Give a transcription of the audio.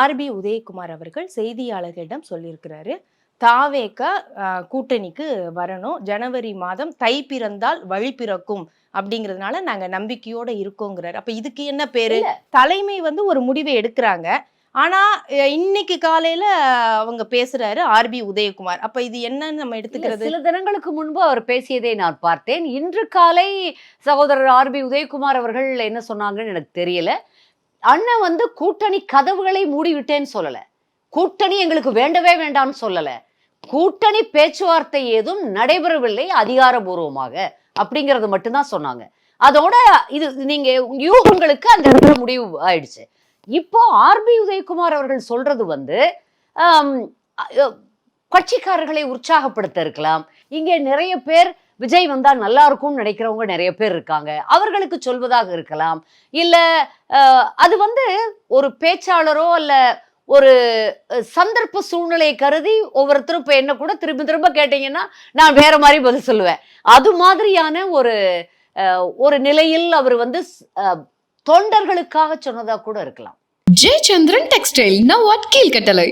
RB Udhayakumar அவர்கள் செய்தியாளர்களிடம் சொல்லியிருக்கிறாரு. தாவேக கூட்டணிக்கு வரணும். ஜனவரி மாதம் தை பிறந்தால் வழி பிறக்கும் அப்படிங்கிறதுனால நாங்க நம்பிக்கையோட இருக்கோங்கிறாரு. அப்ப இதுக்கு என்ன பேரு? தலைமை வந்து ஒரு முடிவை எடுக்கிறாங்க. ஆனா இன்னைக்கு காலையில அவங்க பேசுறாரு ஆர்பி உதயகுமார். அப்ப இது என்னன்னு நம்ம எடுத்துக்கிறது? சில தினங்களுக்கு முன்பு அவர் பேசியதை நான் பார்த்தேன். இன்று காலை சகோதரர் ஆர்பி உதயகுமார் அவர்கள் என்ன சொன்னாங்கன்னு எனக்கு தெரியல. அண்ணன் வந்து கூட்டணி கதவுகளை மூடிவிட்டேன்னு சொல்லலை. சொல்லல கூட்டணி எங்களுக்கு வேண்டவே வேண்டாம்னு சொல்லல. கூட்டணி பேச்சுவார்த்தை ஏதும் நடைபெறவில்லை அதிகாரபூர்வமாக அப்படிங்கிறது மட்டும்தான் சொன்னாங்க. அதோட இது நீங்க யூகங்களுக்கு அந்த இடத்துல முடிவு ஆயிடுச்சு. இப்போ ஆர்பி உதயகுமார் அவர்கள் சொல்றது வந்து கட்சிக்காரர்களை உற்சாகப்படுத்த இருக்கலாம். இங்கே நிறைய பேர் விஜய் வந்தால் நல்லா இருக்கும்னு நினைக்கிறவங்க நிறைய பேர் இருக்காங்க. அவர்களுக்கு சொல்வதாக இருக்கலாம். இல்லை அது வந்து ஒரு பேச்சாளரோ அல்ல ஒரு சந்தர்ப்ப சூழ்நிலையை கருதி ஒவ்வொருத்தரும் இப்போ என்ன கூட திரும்ப திரும்ப கேட்டீங்கன்னா நான் வேற மாதிரி பதில் சொல்லுவேன். அது மாதிரியான ஒரு ஒரு நிலையில் அவர் வந்து தொண்டர்களுக்காக சொன்னதாக கூட இருக்கலாம். ஜெயச்சந்திரன் டெக்ஸ்டைல் நான் வாட் கீழ்கட்டளை.